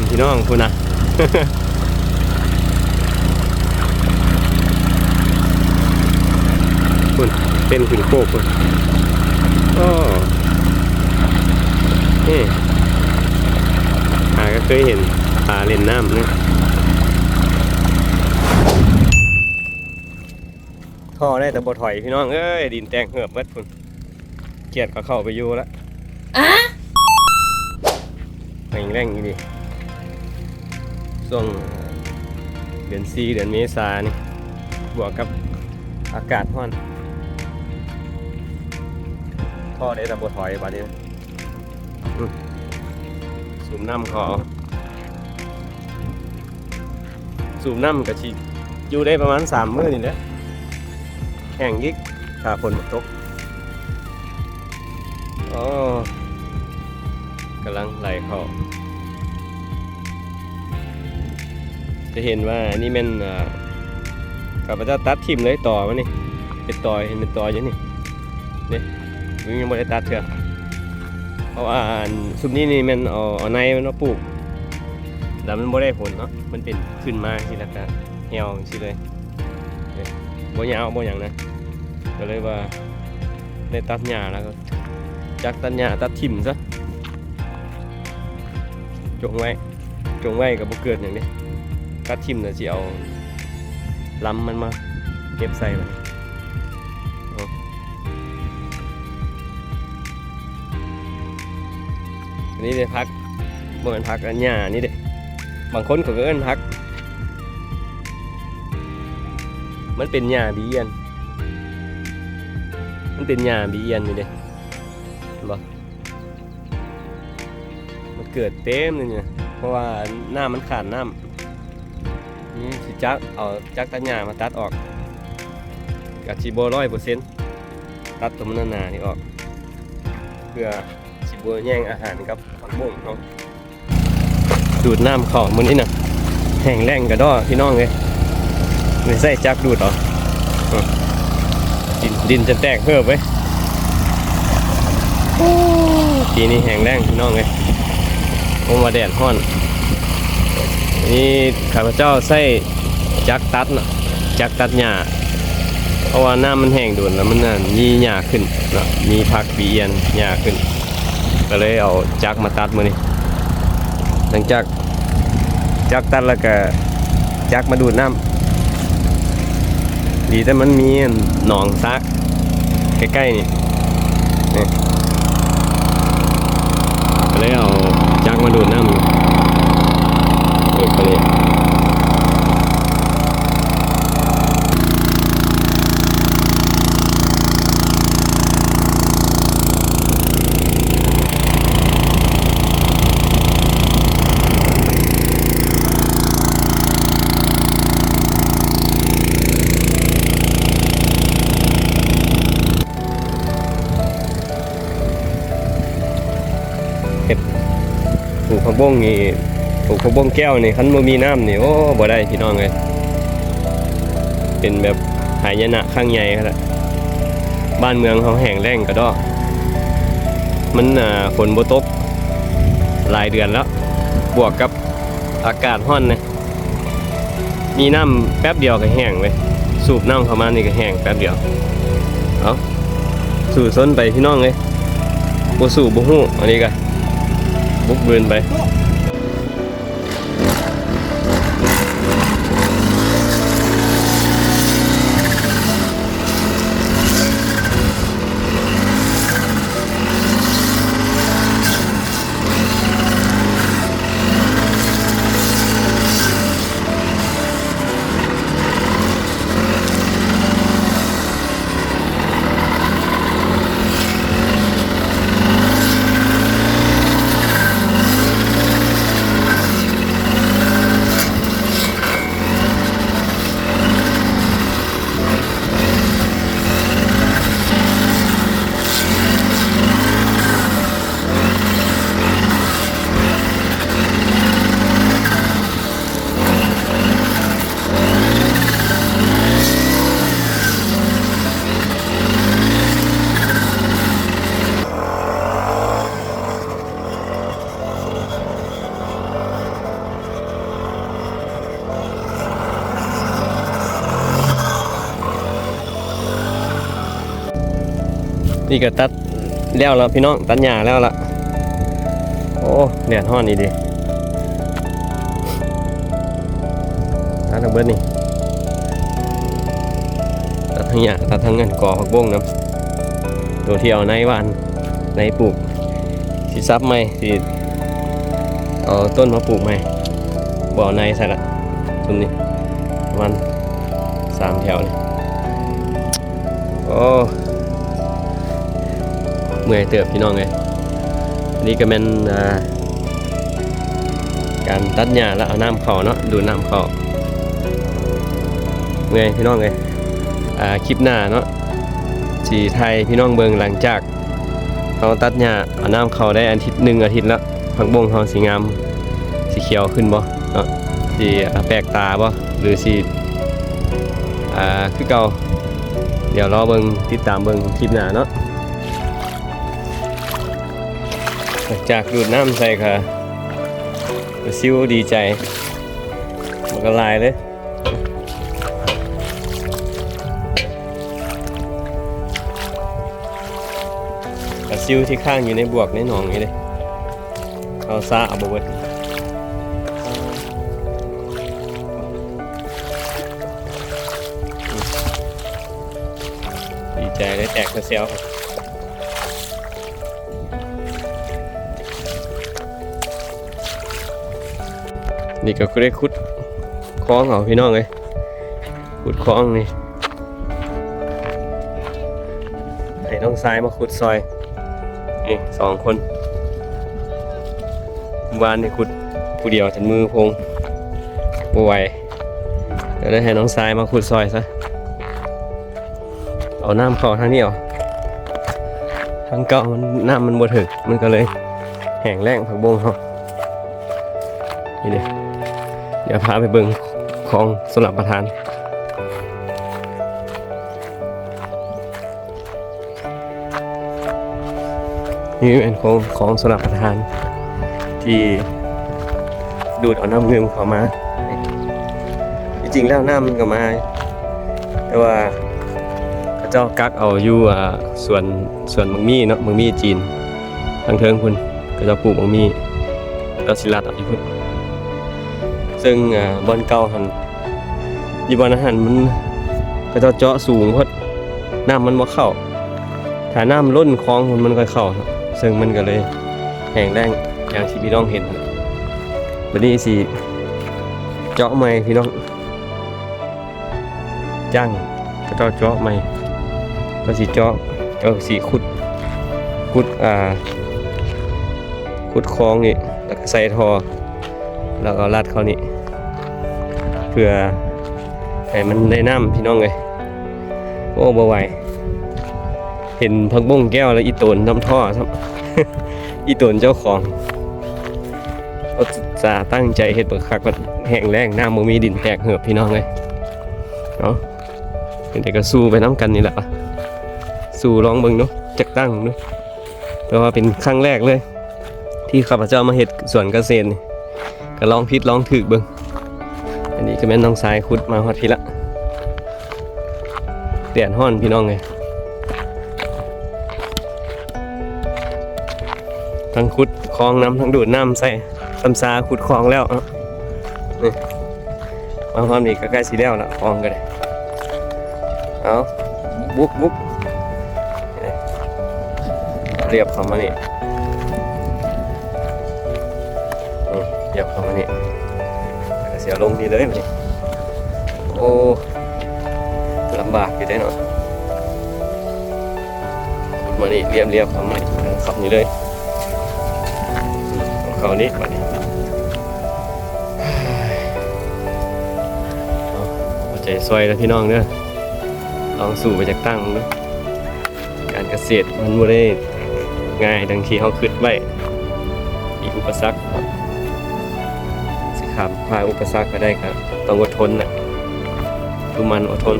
ำพี่น้องคุณนะคุณเต้นขึ้นโคกคุณก็นี่หาก็เคยเห็นปลาเล่นน้ำนะท่อได้แต่บ่ถอยพี่น้องเอ้ยดินแตงเหือบเบิดคุณเกียดก็เข้าไปอยู่แล้วแรงแรงอยู่ดิ ช่วงเดือนซีเดือนเมษานี่บวกกับอากาศร้อน ท่อได้แต่บถอยบัดนี้นะอืมสูบน้ำขอสูบน้ำกับชีอยู่ได้ประมาณสามมื้อนี่แหละแห้งยิกถ้าฝนตกอ๋อกำลังไหลเข้า จะเห็นว่าอันี่แมันอ่าข้าพเจ้าตัดทิมเลยต่อมานี่เป็นต่อเห็นเป็นต่ออยู่นี่นี่มึงยังไม่ได้ตัดเถอะเพราะว่าซุปนี้นี่มันเอาเอาในมันมาปลูกแล้วมันไม่ได้ผลเนาะมันเป็นขึ้นมาทีละกันเหี่ยวสิเลยนี่บ่ยาวบ่อย่างนะก็เลยว่าได้ตัดหญ้าแล้วก็จักตัดหญ้าตัดทิมซะจงไว้จงไว้กับบ่เกิดอย่างนี้ ตัดทิมน่ะสิเอาลำมันมาเก็บใส่มันอันนี้เด้พักบ่แม่นพักอันหญ้านี่เด้บางคนเขาก็เอิ้นพัก มันเป็นหญ้าบีเอียน มันเป็นหญ้าบีเอียนนี่เด็บ่มันเกิดเต็มเลยเนี่ยเพราะว่าหน้ามันขาดน้ำ สิจักเอาจักตัดหญ้ามาตัดออกกับจีโบร้อยเปอร์เซ็นต์ตัดตัวมันหนาๆนี่ออก เพื่อสิบัวแย่งอาหารกับผักบุ้งเขาดูดน้ำเขามันนี่นะแห้งแรงกระดอพี่น้องเลยไม่ใส่จักดูดหรอดินดินจะแตกเพิ่มไปปีนี้แห้งแรงพี่น้องเลยผมว่าแดดห้อน นี่ข้าพเจ้าใส่จักตัดนะจักตัดหญ้าเพราะว่าน้ำมันแห้งด่วนแล้วมันน่ะมีหญ้าขึ้นนะมีผักบีเอียนหญ้าขึ้น ก็เลยเอาจักรมาตัดมือนี่หลังจากจักรตัดแล้วก็จักรมาดูดน้ำดีแต่มันมีหนองซักใกล้ๆนี่ ผักบุ้งนี่ปลูกผักบุ้งแก้วนี่คันบ่มีน้ำนี่โอ้บ่ได้พี่น้องเลยเป็นแบบหายนะข้างใหญ่ครับบ้านเมืองเขาแห้งแล้งกระดอกมันฝนบ่ตกหลายเดือนแล้ว บวกกับอากาศร้อนนะมีน้ำแป๊บเดียวก็แห้งเว้ยสูบน้ำเข้ามานี่ก็แห้งแป๊บเดียวเอาสู่ซนไปพี่น้องเลยบ่สู่บ่ฮู้อันนี้ก็ บุกเบินไป นี่ก็ตัดแล้วแล้วพี่น้องตัดหญ้าแล้วละโอ้แดดฮ้อนนี่ดิตัดเอาเบิดนี่ตัดทั้งหญ้าตัดทั้งเงินก่อผักบงน้ำตัวที่เอาในวานในปลูกสิซับไหมสิเอาต้นมาปลูกไหมบ่อในใส่ละชุมนี้ประมันสามแถวนี่โอ้ มื่อยเติบพี่น้องเลยอันนี้ก็เป็นการตัดหญ้าแล้วเอาน้ำเข้าเนาะดูน้ำเข้าเมื่อยพี่น้องเลยคลิปหน้าเนาะสีไทยพี่น้องเบิงหลังจากเราตัดหญ้าเอาน้ำเข้าได้อาทิตย์หนึ่งอาทิตย์และผักบงเขาสีงามสีเขียวขึ้นบ่เนาะสีแปลกตาบ่หรือสีอ่าคือเก่าเดี๋ยวรอเบิงติดตามเบิงคลิปหน้าเนาะ จากดูดน้ำใส่ค่ะซิวดีใจ มันก็ลายเลยกระซิวที่ข้างอยู่ในบวกในหนองนี่เลยเขาซาเอาบวดดีใจเลยแตกกระเซียว นี่ก็ได้ขุดคลองเหรอพี่น้องเลยขุดคลองนี่ให้น้องซ้ายมาขุดซอยนี่สองคนวานนี่ขุดผู้เดียวจนมือพงบ่วเดี๋ยวได้ให้น้องซ้ายมาขุดซอยซะเอาน้ำเข้าทางนี้เอาทางเก่ามันน้ำมันบ่ถึกมันก็เลยแห้งแล้งผักบงเขานี่เด้เดี๋ยวพาไปเบิ่งของสำหรับประทานนี่เป็นของของสำหรับประทาน ที่ดูดเอาน้ำเงิมเข้ามา จริงๆแล้วน้ำมันก็มา แต่ว่าเขาเจ้ากักเอาอยู่ส่วนส่วนมังมี่เนาะมังมี่จีนทางเทิงคุณก็จะปลูกมังมี่แล้วสิลัดเอาอยู่พุ่น ซึ่งบอลเก่าหันยีบอลอาหารมันก็จะเจาะสูงเพราะน้ำมันบ่เข้าถ้าน้ำล้นคลองมันมันก็เข้าซึ่งมันก็เลยแห้งแล้งอย่างที่พี่น้องเห็นครับบัดนี้สิเจาะใหม่พี่น้องจ้างก็เจาะเจาะใหม่ก็สิเจาะก็สิขุดขุดอ่าขุดคลองนี่แล้วก็ใส่ท่อแล้วก็รัดเขานี่ เพื่อให้มันได้น้ำพี่น้องเลยโอ้บ่ไหวเห็นพักบุ้งแก้วแล้วอีตนน้ำท่อครับอีตนเจ้าของเขาจะตั้งใจเฮ็ดเปิดคักว่าแห้งแรงน้ำบ่มีดินแตกเหือบพี่น้องเลยเนาะเป็นแต่ก็สู้ไปน้ำกันนี่แหละสู้ลองเบิงเนาะจักตั้งเนาะแต่ว่าเป็นครั้งแรกเลย ที่ข้าพเจ้ามาเฮ็ดสวนเกษตรก็ลองพิษลองถึกเบิง อันนี้ก็แม่นน้องสายขุดมาฮอดพี่ละแดดฮ้อนพี่น้องไงทั้งขุดคลองน้ำทั้งดูดน้ำใส่ตำซาขุดคลองแล้วเอ้านี่มาพร้อมนี่ก็ใกล้สิแล้วละคลองก็ได้เอาบุ๊บบุ๊บนี่เรียบเข้ามานี่นี่เหยับเข้ามานี่ เสียลงดีเลยมันนี่โอ้ลำบากอยู่ได้เนาะมานี่เรียบเรียบเข้ามานี่ขับนี่เลยเอาเขานี่มานี่เอาเอาใจซอยแล้วพี่น้องเด้อลองสู่ไปจากตั้งเนาะการเกษตรมันบ่ได้ง่ายดังที่เขาคิดไว้มีอุปสรรค สิขามผ่านอุปสรรคไปได้ครับ ต้องอดทนนะทุกมันอดทน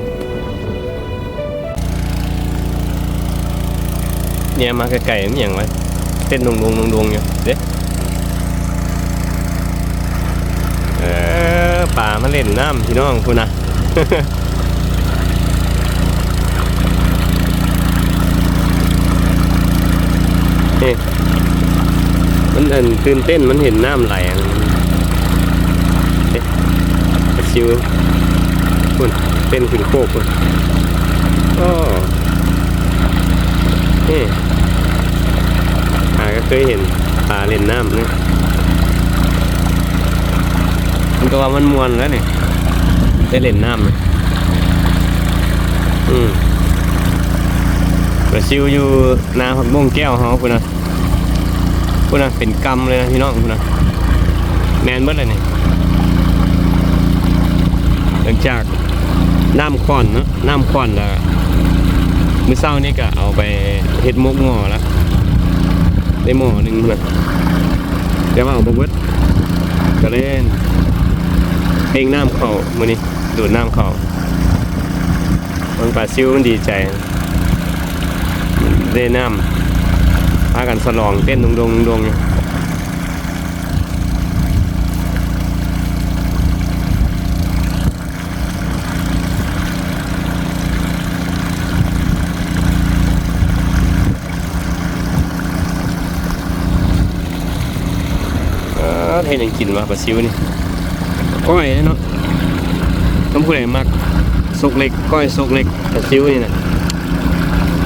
เนี่ยมาไกลๆมันอย่างไรเต้นดวงดวงดวงดวงอยู่เด้เออป่ามาเล่นน้ำพี่น้องคุณนะอนี่มันอันตื่นเต้นมันเห็นน้ำไหลอันเอ๊ะ ปลาซิวคุณเต้นขึ้นโคกคุณก็นี่อาก็เคยเห็นปลาเล่นน้ำนี่มันก็ว่ามันมวนแล้วนี่ได้เล่นน้ำเลยอืมปลาซิวอยู่นาผักบุ้งแก้วเฮาคุณนะคุณนะเป็นกำเลยนะพี่น้องคุณนะแมนเบิดเลยนี่ห ลังจากน้ำค่อนเนาะน้ำค่อนแล้วมื้อเช้านี่ก็เอาไปเฮ็ดมกหม้อแล้วได้หม้อหนึ่งนะแต่ว่าเอาบ่เบิดก็เล่นเพลงน้ำเข้ามื้อนี้ดูดน้ำเข้ามันปลาซิวมันดีใจได้น้ำพากันสลองเต้นดงดง ออเทยังกินมาปลาซิวนี่ก้อยเนาะต้องพูดอะไรมากซกเล็กก้อยซกเล็กปลาซิวนี่นะ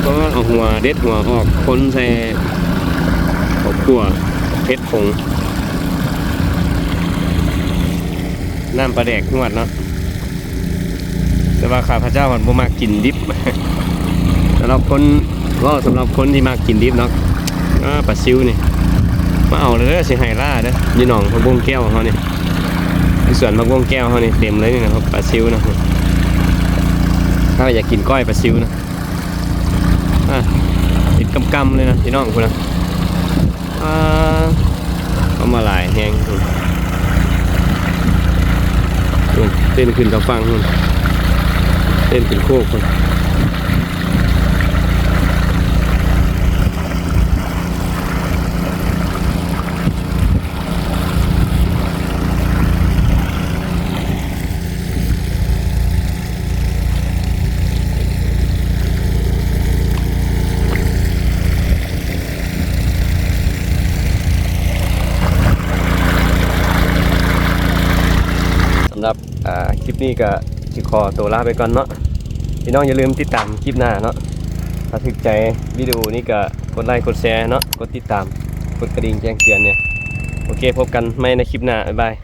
ก็เอาหัวเด็ดหัวออกคนใส่ขอบขัวเพชรผงน้ำปลาแดกนวดเนาะแต่ว่าข้าพเจ้ามันบ่มากกินดิบสำหรับคนก็สำหรับคนที่มากกินดิบเนาะก็ปลาซิวนี่ มาเอาเลยสิไฮล่าเด้อยี่หนองพักวงแก้วของเขานี่ที่สวนพักวงแก้วเขานี่เต็มเลยนี่นะครับปลาซิวนะถ้าอยากกินก้อยปลาซิวนะอะติดกำกำเลยนะพี่น้องคุณนะเอามาหลายแหงคุณนู่นเต้นขึ้นกับฟังคุณเต้นขึ้นโคกคุณ คลิปนี้ก็สิขอตัวลาไปก่อนเนาะพี่น้องอย่าลืมติดตามคลิปหน้าเนาะถ้าถึกใจวิดีโอนี้ก็กดไลค์กดแชร์เนาะกดติดตามกดกระดิ่งแจ้งเตือนเนี่ยโอเคพบกันไม่ในคลิปหน้าบ๊ายบาย